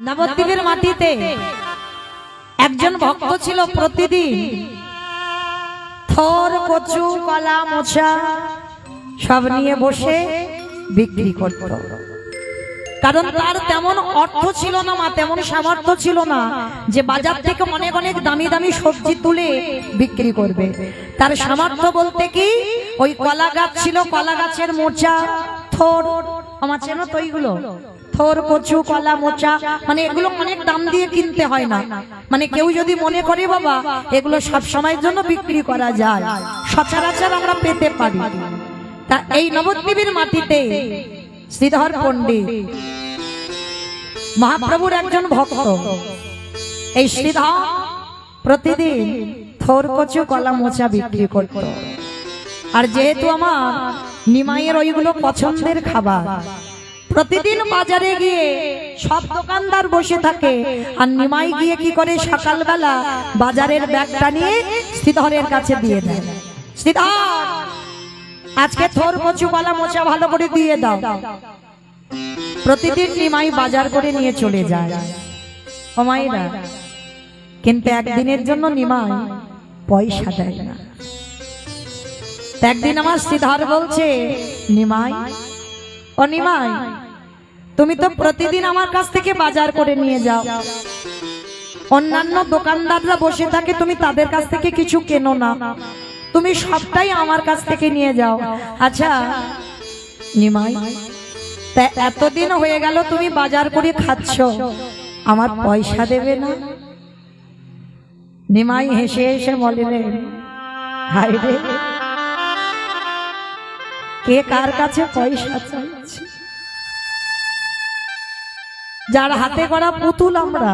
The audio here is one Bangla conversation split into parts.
নবদ্বীপের মাটিতে একজন ভক্ত ছিল প্রতিদিন। থর কচু কলা মোচা সব নিয়ে বসে বিক্রি করত। কারণ তার তেমন অর্থ ছিল না মা তেমন সামর্থ্য ছিল না যে বাজার থেকে অনেক অনেক দামি দামি সবজি তুলে বিক্রি করবে। তার সামর্থ্য বলতে কি ওই কলা গাছ ছিল কলা গাছের মোচা থর। আমার চেনো তো এইগুলো। থর কচু, কলা, মোচা মানে এগুলো অনেক দাম দিয়ে কিনতে হয় না। মানে কেউ যদি মনে করে, বাবা, এগুলো সব সময়ের জন্য বিক্রি করা যায়। সচরাচর আমরা পেতে পারি। তা এই নবদ্বীপের মাটিতে শ্রীধর পণ্ডিত মহাপ্রভুর একজন ভক্ত। এই শ্রীধর প্রতিদিন থর, কচু, কলা, মোচা বিক্রি করত। আর যেহেতু আমার নিমাইয়ের ওইগুলো পছন্দের খাবার প্রতিদিন বাজারে গিয়ে সব দোকানদার বসে থাকে। আর নিমাই গিয়ে কি করে সকালবেলা বাজারের ব্যাগটা নিয়ে শ্রীধরের কাছে দিয়ে দেয়। শ্রীধর, আজকে থোর কচু কলা মোচা ভালো করে দিয়ে দাও। প্রতিদিন নিমাই বাজার করে নিয়ে চলে যায়। কিন্তু একদিনের জন্য নিমাই পয়সা দেয় না। একদিন আমার শ্রীধর বলছে, নিমাই ও নিমাই তুমি তো প্রতিদিন আমার কাছ থেকে বাজার করে নিয়ে যাও। অন্যান্য দোকানদাররা বসে থাকে, তুমি তাদের কাছ থেকে কিছু কেনো না। তুমি সবটাই আমার কাছ থেকে নিয়ে যাও। আচ্ছা নিমাই, তা এতদিন হয়ে গেল তুমি বাজার করে খাচ্ছ। আমার পয়সা দেবে না। নিমাই হেসে হেসে বলিলেন হাই রে। কে কার কাছে পয়সা চাইছে? যার হাতে করা পুতুল আমরা,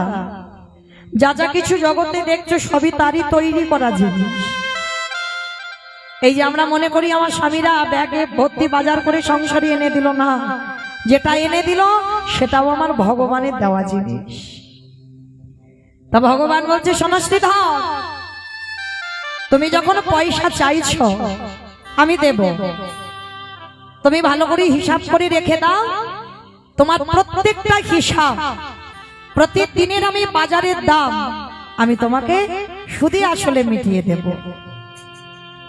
যা যা কিছু জগতে দেখছ, সবই তারই তৈরি করা জিনিস। এই যে আমরা মনে করি আমার স্বামীরা ব্যাগে ভর্তি বাজার করে সংসারে এনে দিল না, যেটা এনে দিল, সেটাও আমার ভগবানের দেওয়া জিনিস। তা ভগবান বলছে সোনস্থিত তুমি যখন পয়সা চাইছ, আমি দেব। তুমি ভালো করে হিসাব করে রেখে দাও। তোমার প্রত্যেকটা হিসাব। প্রতিদিনের আমি বাজারের দাম। আমি তোমাকে সুদে আসলে মিটিয়ে দেব।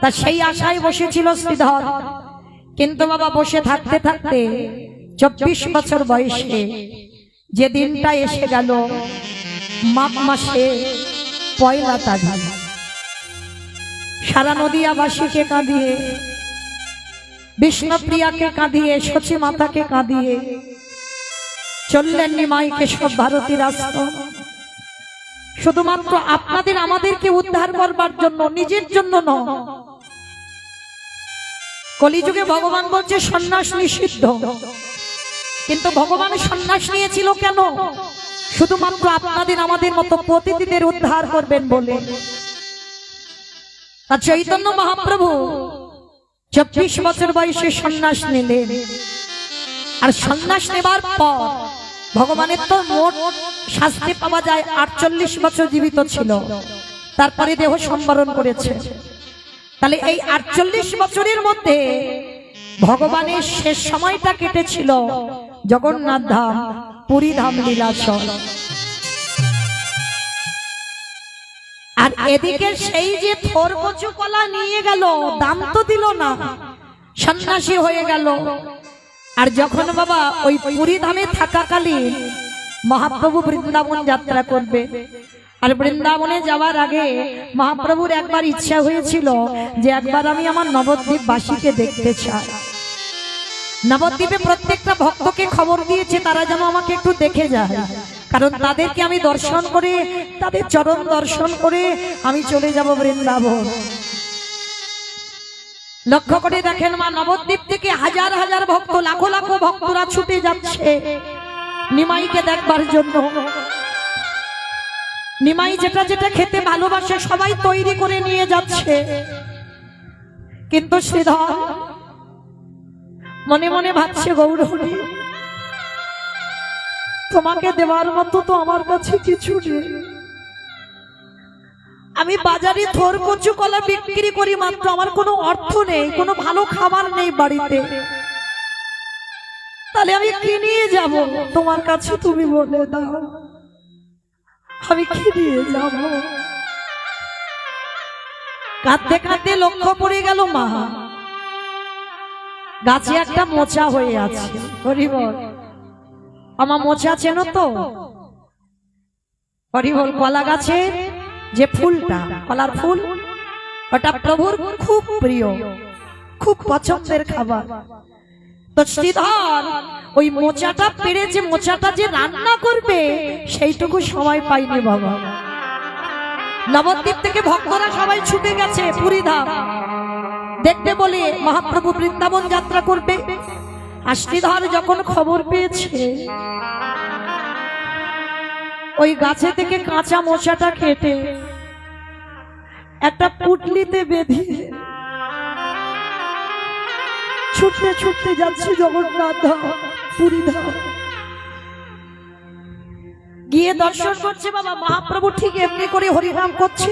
তা সেই আশায় বসেছিল শ্রীধর। কিন্তু বাবা বসে থাকতে থাকতে চব্বিশ বছর বয়সে যে দিনটা এসে গেল মাঘ মাসে পয়লা তারিখ। সারা নদিয়াবাসীকে কাঁদিয়ে বিষ্ণুপ্রিয়াকে কাঁদিয়ে সচি মাতাকে কাঁদিয়ে চললেন নিমাই কেশব ভারতীর আশ্রম শুধুমাত্র আপনাদের আমাদেরকে উদ্ধার করবার জন্য, নিজের জন্য নয়। কলিযুগে ভগবান বলছে, সন্ন্যাস নিষিদ্ধ। কিন্তু ভগবান সন্ন্যাস নিয়েছিল কেন? শুধুমাত্র আপনাদের, আমাদের মতো প্রতিদিনের উদ্ধার করবেন বলে। আর চৈতন্য মহাপ্রভু চব্বিশ বছর বয়সে সন্ন্যাস নিলেন। আর সন্ন্যাস নেবার পর ভগবানের তো মোট শাস্তি পাওয়া যায়, আটচল্লিশ বছর জীবিত ছিল। তারপরে দেহ সম্বরণ করেছে। তাহলে এই আটচল্লিশ বছরের মধ্যে ভগবানের শেষ সময়টা কেটেছিল জগন্নাথ ধাম, পুরী ধাম, লীলাচল। আর এদিকে সেই যে থোর কচু কলা নিয়ে গেল দাম তো দিল না। সন্ন্যাসী হয়ে গেল। আর যখন বাবা ওই পুরী ধামে থাকাকালীন মহাপ্রভু বৃন্দাবন যাত্রা করবে আর বৃন্দাবনে যাওয়ার আগে মহাপ্রভুর একবার ইচ্ছা হয়েছিল যে একবার আমি আমার নবদ্বীপ বাসীকে দেখতে চাই। নবদ্বীপে প্রত্যেকটা ভক্তকে খবর দিয়েছে তারা যেন আমাকে একটু দেখে যায়। কারণ তাদেরকে আমি দর্শন করে, তাদের চরণ দর্শন করে আমি চলে যাব বৃন্দাবন। লক্ষ্য করে দেখেন মা নবদ্বীপ থেকে হাজার হাজার ভক্ত, লাখো লাখো ভক্তরা ছুটে যাচ্ছে। নিমাইকে দেখবার জন্য। নিমাই যেটা যেটা খেতে ভালোবাসে, সবাই তৈরি করে নিয়ে যাচ্ছে। কিন্তু শ্রীধর মনে মনে ভাবছে গৌরহরি তোমাকে দেওয়ার মতো তো আমার কাছে কিছু নেই। আমি বাজারে থোর কচু কলা বিক্রি করি মাত্র, আমার কোনো অর্থ নেই, কোনো ভালো খাবার নেই বাড়িতে। তাহলে আমি কি নিয়ে যাব? তোমার কাছে তুমি বলে দাও। আমি কি দিয়ে যাব? কাঁদতে কাঁদতে লক্ষ্য পড়ে গেল মা। গাছে একটা মোচা হয়ে আছে। হরিবল। আমার মোচা চেনো তো? হরিবল কলা গাছের যে ফুলটা, কলার ফুল, ওটা প্রভুর খুব প্রিয়, খুব পছন্দের খাবার। তো শ্রীধর, ওই মোচাটা পেরে যে মোচাটা যে রান্না করবে, সেইটুকু সময় পাইনি বাবা। নবদ্বীপ থেকে ভক্তরা সবাই ছুটে গেছে পুরীধাম। দেখবে বলে মহাপ্রভু বৃন্দাবন যাত্রা করবে। আর শ্রীধর যখন খবর পেয়েছে, ওই গাছে থেকে কাঁচা মোচাটা কেটে একটা পুটলিতে বেঁধে ছুটতে ছুটতে যাচ্ছে জগন্নাথ পুরী গিয়ে দর্শন করছে বাবা, মহাপ্রভু ঠিক এমনি করে হরিনাম করছে।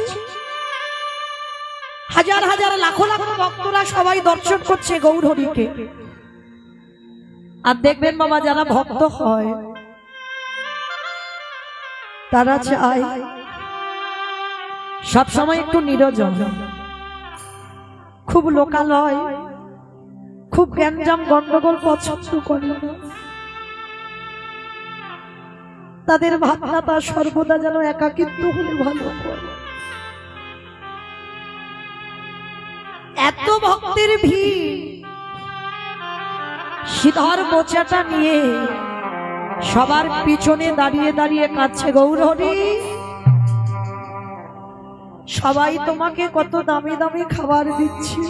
হাজার হাজার লাখো লাখো ভক্তরা সবাই দর্শন করছে গৌর হরিকে আর দেখবেন বাবা যারা ভক্ত হয়, তারা চায় সব সময় একটু নিরজন। খুব লোকালয়, খুব গ্যাঞ্জাম গন্ডগোল পছন্দ করে। তাদের ভাবনাটা সর্বদা যেন একাকিত্ব হলে ভালো এত ভক্তের ভিড়। সিধর মোচাটা নিয়ে সবার পিছনে দাঁড়িয়ে দাঁড়িয়ে কাঁদছে গৌরহরি সবাই তোমাকে কত দামি দামি খাবার দিচ্ছি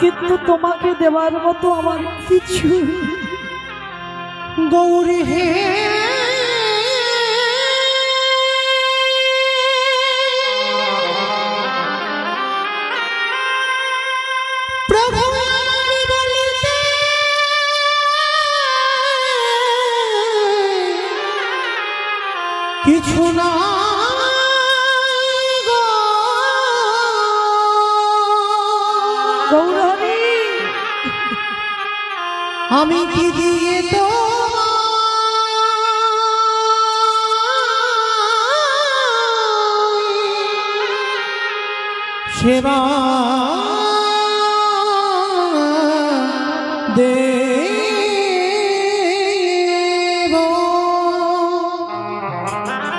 কিন্তু তোমাকে দেওয়ার মতো আমার কিছু। গৌরী হে আমি কি দিয়ে তো সেবা দেব?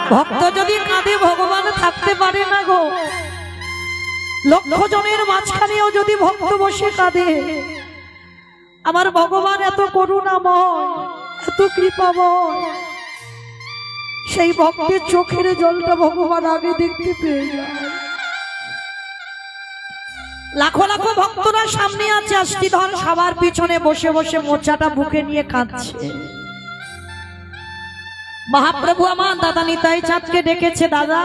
ভক্ত যদি কাঁদে, ভগবান থাকতে পারে না গো। লক্ষ জনের মাঝখানেও যদি ভক্ত বসে কাঁদে আমার ভগবান এত করুণাময়, এত কৃপাময়। সেই ভক্তের চোখের জলটা ভগবান আগে দেখতে পেয়ে লাখো লাখো ভক্তরা সামনে আছে আর শ্রীধর সবার পিছনে বসে বসে মোচাটা বুকে নিয়ে কাঁদছে। মহাপ্রভু আমার দাদা নিতাই চাঁদকে ডেকেছে, দাদা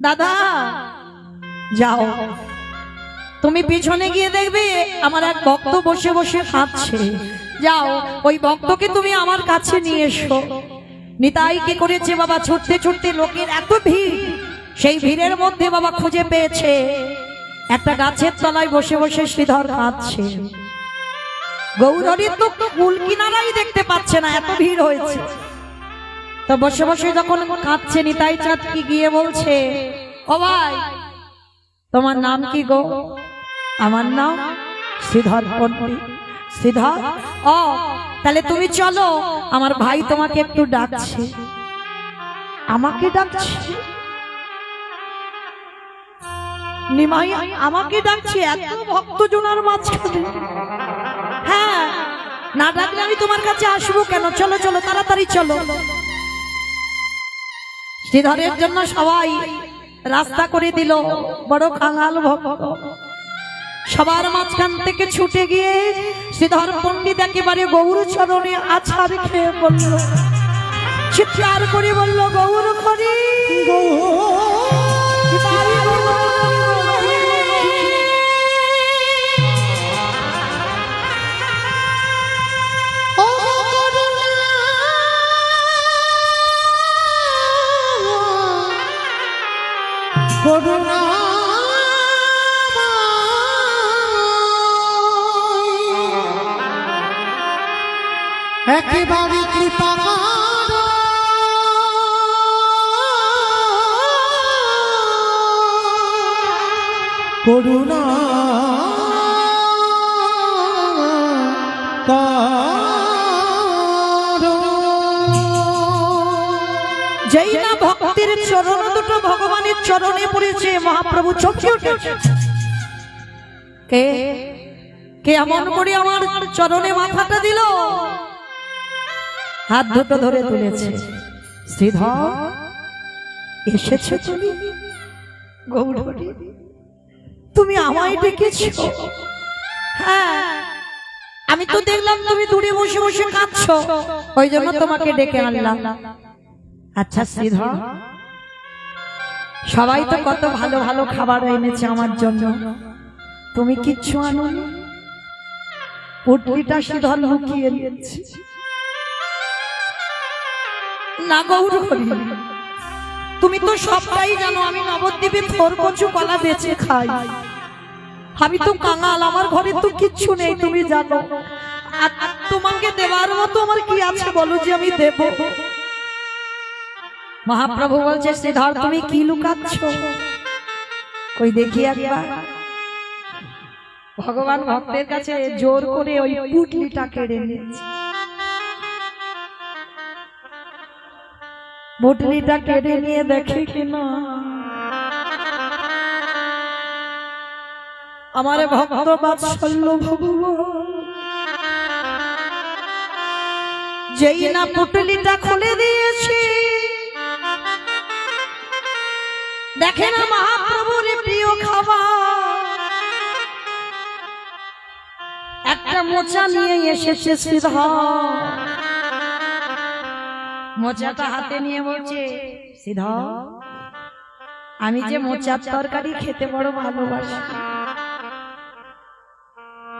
দাদা, যাও। তুমি পিছনে গিয়ে দেখবে আমার এক ভক্ত বসে বসে কাঁদছে। যাও, ওই ভক্তকে তুমি আমার কাছে নিয়ে এসো। নিতাই কি করেছে বাবা? ছুটতে ছুটতে লোকের এত ভিড়। সেই ভিড়ের মধ্যে বাবা খুঁজে পেয়েছে। একটা গাছের তলায় বসে বসে শ্রীধর কাঁদছে। গৌরীর তো কুল কিনারাই দেখতে পাচ্ছে না, এত ভিড় হয়েছে। তো বসে বসে যখন কাঁদছে, নিতাই চাঁদ কি গিয়ে বলছে, ও ভাই, তোমার নাম কি গো? আমার নাম শ্রীধর পণ্ডিত শ্রীধর ও তাহলে তুমি চলো, আমার ভাই তোমাকে একটু ডাকছে। আমাকে ডাকছে? নিমাই আমাকে ডাকছে, এত ভক্তজনার মাঝখানে। হ্যাঁ না ডাকলে আমি তোমার কাছে আসব কেন? চলো চলো, তাড়াতাড়ি চলো। শ্রীধরের জন্য সবাই রাস্তা করে দিল, বড় কাঙাল ভক্ত। সবার মাঝখান থেকে ছুটে গিয়ে শ্রীধর পণ্ডিত একেবারে গৌর চরণে আছাড় খেয়ে বলল চিৎকার করে বলল গৌর করি করুণা একেবারে কৃপা করুণা যেই না ভক্তের চরণ, দুটো ভগবানের চরণে পড়েছে মহাপ্রভু চমকে উঠেছে কে? কে এমন করে আমার চরণে মাথাটা দিল? হাত দুটো ধরে তুলেছে। শ্রীধর এসেছে তুমি? গৌরী তুমি আমায় ডেকেছ? হ্যাঁ আমি তো দেখলাম তুমি দূরে বসে বসে কাঁদছো। ওই জন্য তোমাকে ডেকে আনলাম। আচ্ছা শ্রীধর সবাই তো কত ভালো ভালো খাবার এনেছে আমার জন্য। তুমি কিচ্ছু আনো পুটলিটা শ্রীধর লুকিয়ে নিয়েছে না গৌর। তুমি তো সবটাই জানো, আমি নবদ্বীপে কচু কলা বেচে খাই। আমি তো কাঙাল, আমার ঘরে তো কিচ্ছু নেই, তুমি জানো। তোমাকে দেওয়ার মতো আমার কি আছে বলো যে আমি দেবো? মহাপ্রভু বলছে, শ্রীধর, তুমি কি লুকাচ্ছ? দেখি একবার। ভগবান ভক্তের কাছে জোর করে ওই পুটলিটা কেড়ে নিয়েছে। পুটলিটা কেড়ে নিয়ে দেখে কিনা আমার ভক্ত বাৎসল্য যেই না পুটলিটা খুলে দিয়েছি। দেখে না মহাপ্রভুর প্রিয় খাবার। একটা মোচা নিয়ে এসেছে শ্রীধর মোচাটা হাতে নিয়ে বলছে শ্রীধর আমি যে মোচার তরকারি খেতে বড় ভালোবাসি।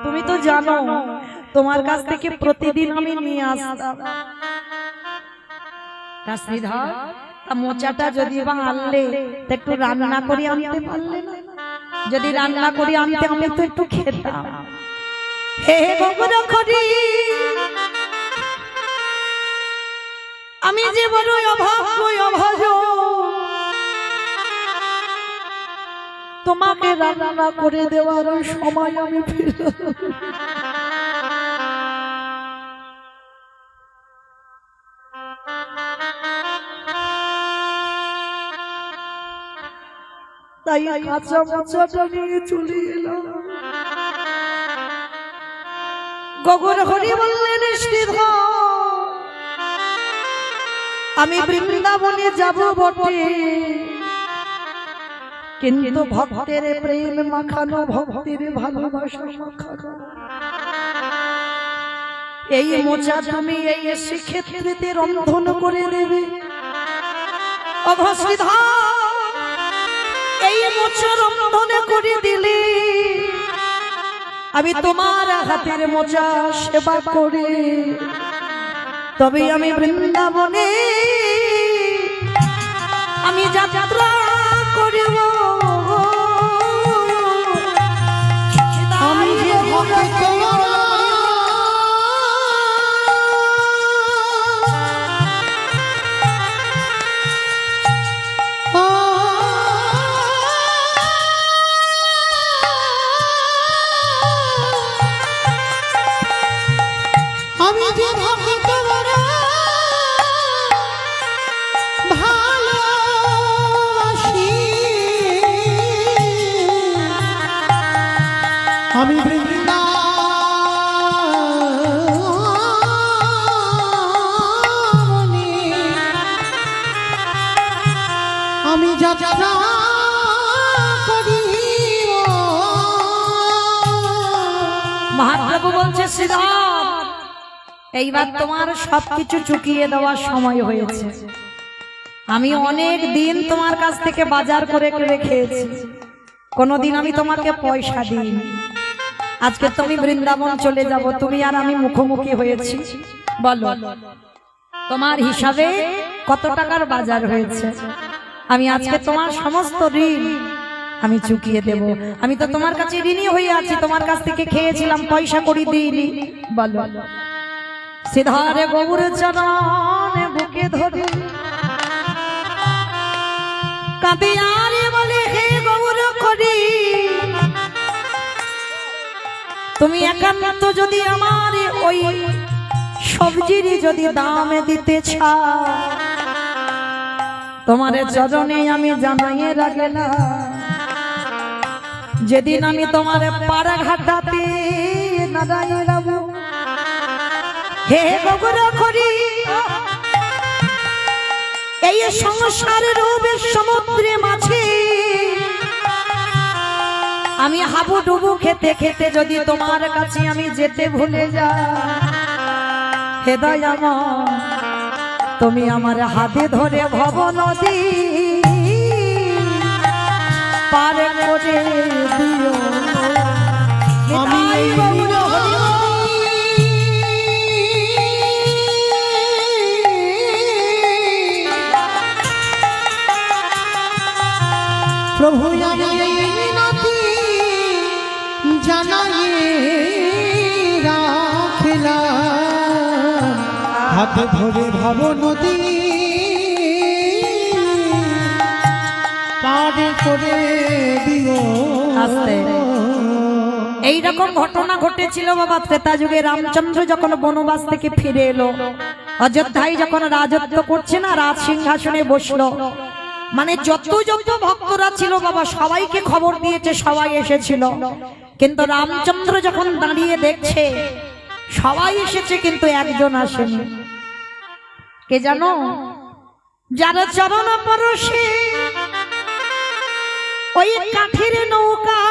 তুমি তো জানো তোমার কাছ থেকে প্রতিদিন আমি নিয়ে আসতাম। তা শ্রীধর তা মোচাটা যদি বা আনলে একটু রান্না করে আনতে পারলে যদি রান্না করে আনতে আমি তো একটু খেতাম। হে গোবর করি আমি যে বড় অভাব অভাজ তোমাকে রান্না করে দেওয়ার সময় আমি ফিরে তাই কাঁচা মোচাটা নিয়ে চলে এলাম। গগন হরি বললেন শ্রীধর আমি বৃন্দাবনে যাব বটে। কিন্তু ভক্তের প্রেম মাখানো, ভক্তের ভালোবাসা এই মোচা তুমি এই শ্রীক্ষেত্রেতে রন্ধন করে দেবে। এই মোচা রন্ধন করে দিলে আমি তোমার হাতের মোচা সেবা করে। তবে আমি বৃন্দাবনে আমি বৃন্দাবনে, আমি করি। মহাপ্রভু বলছে এইবার তোমার সবকিছু চুকিয়ে দেওয়ার সময় হয়েছে। আমি অনেক দিন তোমার কাছ থেকে বাজার করে খেয়েছি কোনোদিন আমি তোমাকে পয়সা দিইনি। আজকে তুমি বৃন্দাবন চলে যাব, তুমি আর আমি মুখোমুখি হয়েছি। বলো, তোমার হিসাবে কত টাকার বাজার হয়েছে? আমি আজকে তোমার সমস্ত ঋণ আমি চুকিয়ে দেব। আমি তো তোমার কাছে ঋণী হয়ে আছি, তোমার কাছ থেকে খেয়েছিলাম, পয়সা করি দিইনি। বলো, সিধারে গৌর চরণে বুকে ধরে কাঁদে তুমি একান্ত যদি আমার ওই সবজির যদি দামে দিতে চাও, তোমার চরণে আমি জানাইয়ে রাখে না। যেদিন আমি তোমার পাড়া ঘাটাতে হে করি এই সংসারের রূপে সমুদ্রে মাঝে আমি হাবু ডুবু খেতে খেতে যদি তোমার কাছে আমি যেতে ভুলে যা হেদয় আমার তুমি আমার হাতে ধরে ভব নদী। পার করে দিও। আমি ধরে ভাব নদী। পার করে দিও। আস্তে। এই রকম ঘটনা ঘটেছিল বাবা, ত্রেতা যুগে। রামচন্দ্র যখন বনবাস থেকে ফিরে এলো, অযোধ্যায় যখন রাজত্ব করছে না, রাজ সিংহাসনে বসল। মানে যত যত ভক্তরা ছিল বাবা, সবাইকে খবর দিয়েছে, সবাই এসেছিল। কিন্তু রামচন্দ্র যখন দাঁড়িয়ে দেখছে, সবাই এসেছে, কিন্তু একজন আসেনি। কে জানো? যারা চরণ পরশে ওই কাঠের নৌকা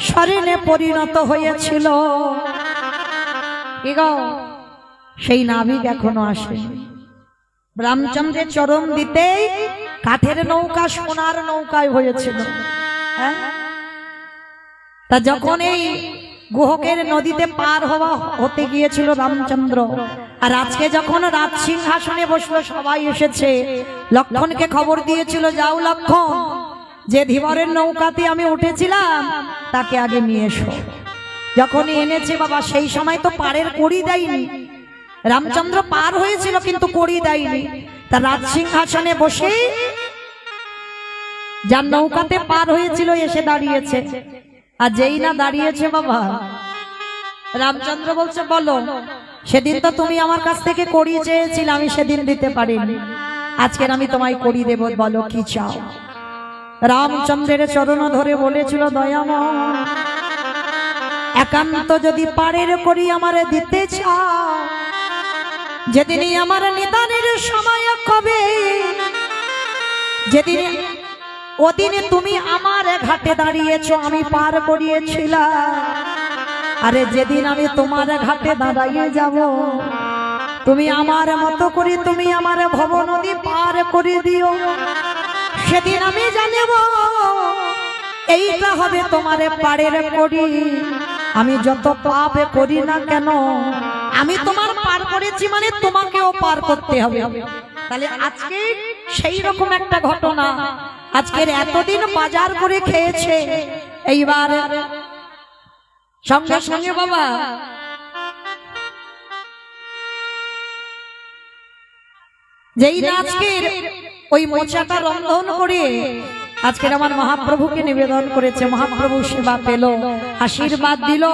শরীরে পরিণত হয়েছিল। সেই নাবিক এখনও আসে। রামচন্দ্রের চরণ দিতেই কাঠের নৌকা সোনার নৌকায় হয়েছিল। হ্যাঁ? তা যখন এই গুহকের নদীতে পার হওয়া হতে গিয়েছিল রামচন্দ্র। আর আজকে যখন রাজ সিংহাসনে বসল, সবাই এসেছে। লক্ষণকে খবর দিয়েছিল, যাও লক্ষণ, যে ধীবরের নৌকাতে আমি উঠেছিলাম, তাকে আগে নিয়ে এসো। যখনই এনেছে বাবা, সেই সময় তো পারের কড়ি দেয়নি। রামচন্দ্র পার হয়েছিল, কিন্তু কড়ি দেয়নি। তা রাজ সিংহাসনে বসে যার নৌকাতে পার হয়েছিল, এসে দাঁড়িয়েছে। আর যেই না দাঁড়িয়েছে বাবা, রামচন্দ্র বলছে, বলো, সেদিন তো তুমি আমার কাছ থেকে কড়ি চেয়েছিলে, আমি সেদিন দিতে পারিনি। আজকের আমি তোমায় কড়ি দেব, বলো কি চাও? রামচন্দ্রের চরণ ধরে বলেছিল দয়াময় একান্ত যদি পারের করি আমারে দিতে চাও, যেদিনই আমার নিদানের সময় কবে যেদিন ওদিনে তুমি আমার ঘাটে দাঁড়িয়েছো, আমি পার করিয়েছিলাম। আরে যেদিন আমি তোমার ঘাটে দাঁড়াইয়ে যাব, তুমি আমার মতো করে তুমি আমার ভব নদী পার করে দিও। সেদিন আমি জানিব, এইটা হবে তোমার পাড়ের করি আমি যত পাপ করি না কেন, আমি তোমার পার করেছি মানে তোমাকেও পার করতে হবে। তাহলে আজকে সেই রকম একটা ঘটনা। আজকের এতদিন বাজার করে খেয়েছে। এইবার সঙ্গে সঙ্গে বাবা। যেই না আজকের ওই মোচাটা রন্ধন করে আজকের আমার মহাপ্রভুকে নিবেদন করেছে, মহাপ্রভু সেবা পেল, আশীর্বাদ দিল।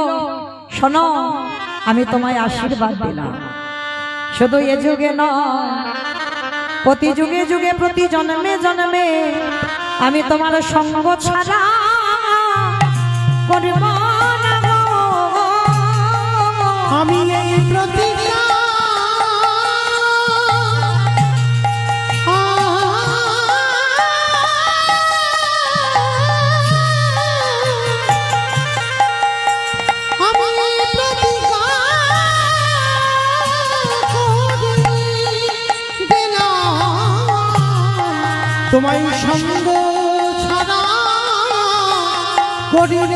শোনো, আমি তোমায় আশীর্বাদ দিলাম। শুধু এ যুগে নয়, প্রতি যুগে যুগে, প্রতি জন্মে জন্মে আমি তোমার সঙ্গ ছাড়া করব না আমি এই প্রতিজ্ঞা। তোমায় সঙ্গ করিব